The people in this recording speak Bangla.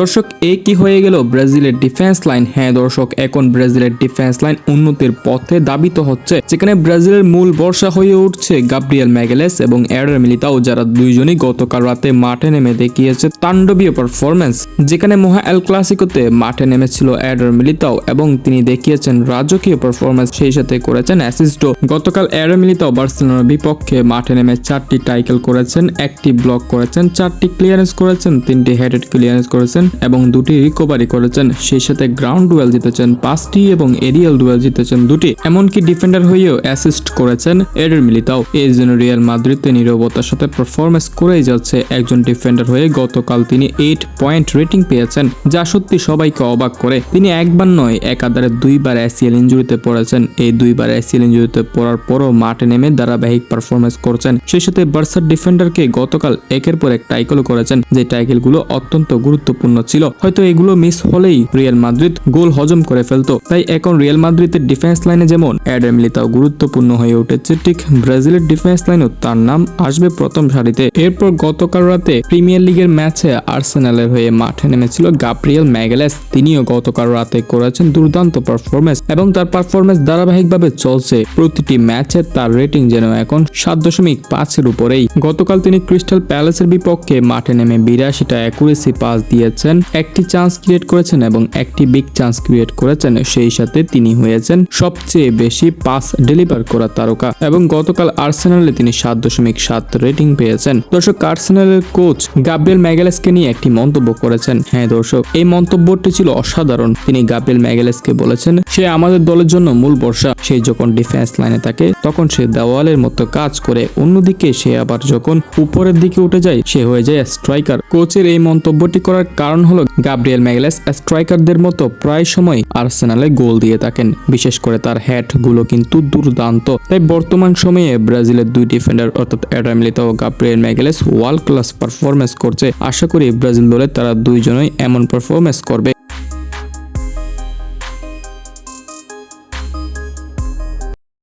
দর্শক, এই কি হয়ে গেল? ব্রাজিলের ডিফেন্স লাইন হ্যাঁ দর্শক, এখন ব্রাজিলের ডিফেন্স লাইন উন্নতির পথে দাবিত হচ্ছে। যেখানে ব্রাজিলের মূল বর্ষা হয়ে উঠছে গাব্রিয়েল ম্যাগেলেস এবং এডার মিলিতাও, যারা দুইজনই গতকাল রাতে মাঠে নেমে দেখিয়েছে তাণ্ডবীয় পারফরমেন্স যেখানে মহা এল ক্লাসিকোতে মাঠে নেমেছিল এডার মিলিতাও এবং তিনি দেখিয়েছেন রাজকীয় পারফরমেন্স সেই সাথে করেছেন অ্যাসিস্টও গতকাল এডার মিলিতাও বার্সেলোনার বিপক্ষে মাঠে নেমে চারটি টাইকেল করেছেন, একটি ব্লক করেছেন, চারটি ক্লিয়ারেন্স করেছেন, তিনটি হেডেড ক্লিয়ারেন্স করেছেন। এবং দুটি রিকভারি করেছেন। সেই সাথে গ্রাউন্ড ডুয়েল জিতেছেন, পাঁচটি এবং এরিয়াল ডুয়েল জিতেছেন দুটি। এমনকি ডিফেন্ডার হয়েও অ্যাসিস্ট করেছেন এডার মিলিতাও। এই জন্য রিয়াল মাদ্রিদে নিরবতার সাথে পারফরমেন্স করেই যাচ্ছে একজন ডিফেন্ডার হয়ে গতকাল তিনি এইট পয়েন্ট রেটিং পেয়েছেন, যা সত্যি সবাইকে অবাক করে। তিনি একবার নয়, একাধারে দুইবার এসিএল ইঞ্জুরিতে পড়েছেন। এই দুইবার এসিএল ইঞ্জুরিতে পড়ার পরও মাঠে নেমে ধারাবাহিক পারফরমেন্স করছেন। সেই সাথে বার্সার ডিফেন্ডারকে গতকাল একের পর এক টাইকেলও করেছেন, যে টাইকেলগুলো অত্যন্ত গুরুত্বপূর্ণ। ছিল। হয়তো এগুলো মিস হলেই রিয়াল মাদ্রিদ গোল হজম করে ফেলতো। তাই এখন রিয়াল মাদ্রিদের ডিফেন্স লাইনে যেমন অ্যাডাম মিলিতাও গুরুত্বপূর্ণ হয়ে উঠেছে, ঠিক ব্রাজিলের ডিফেন্স লাইনেও তার নাম আসবে প্রথম সারিতে। এরপর গতকাল রাতে প্রিমিয়ার লিগের ম্যাচে আর্সেনালের হয়ে মাঠে নেমেছিল গাব্রিয়েল ম্যাগেলেস তিনিও গতকাল রাতে করেছেন দুর্দান্ত পারফরমেন্স এবং তার পারফরমেন্স ধারাবাহিকভাবে চলছে। প্রতিটি ম্যাচে তার রেটিং যেন এখন সাত দশমিক পাঁচের উপরেই। গতকাল তিনি ক্রিস্টাল প্যালেসের বিপক্ষে মাঠে নেমে বিরাশিটা অ্যাকুরেসি পাস দিয়েছেন একটি চান্স ক্রিয়েট করেছেন এবং একটি বিগ চান্স ক্রিয়েট করেছেন, সেই সাথে তিনি হয়েছেন সবচেয়ে বেশি পাস ডেলিভার করা তারকা এবং গতকাল আর্সেনালে তিনি সাত দশমিক সাত রেটিং পেয়েছেন। দর্শক আর্সেনালের কোচ গাব্রিয়েল ম্যাগেলেসকে নিয়ে একটি মন্তব্য করেছেন। হ্যাঁ দর্শক, এই মন্তব্যটি ছিল অসাধারণ। তিনি গাব্রিয়েল ম্যাগেলেসকে বলেছেন, সে আমাদের দলের জন্য মূল বর্ষা সে যখন ডিফেন্স লাইনে থাকে, তখন সে দেওয়ালের মতো কাজ করে। অন্যদিকে সে আবার যখন উপরের দিকে উঠে যায়, সে হয়ে যায় স্ট্রাইকার কোচের এই মন্তব্যটি করার কারণ হলো গাব্রিয়েল ম্যাগলেস স্ট্রাইকারদের মতো প্রায় সময় আর্সেনালে গোল দিয়ে থাকেন। বিশেষ করে তার হ্যাটগুলো কিন্তু দুর্দান্ত। তাই বর্তমান সময়ে ব্রাজিলের দুই ডিফেন্ডার অর্থাৎ অ্যাডামিলিতা ও Gabriel Magalhaes world class performance করছে। আশা করি ব্রাজিল দলে তারা দুইজনই এমন পারফরমেন্স করবে।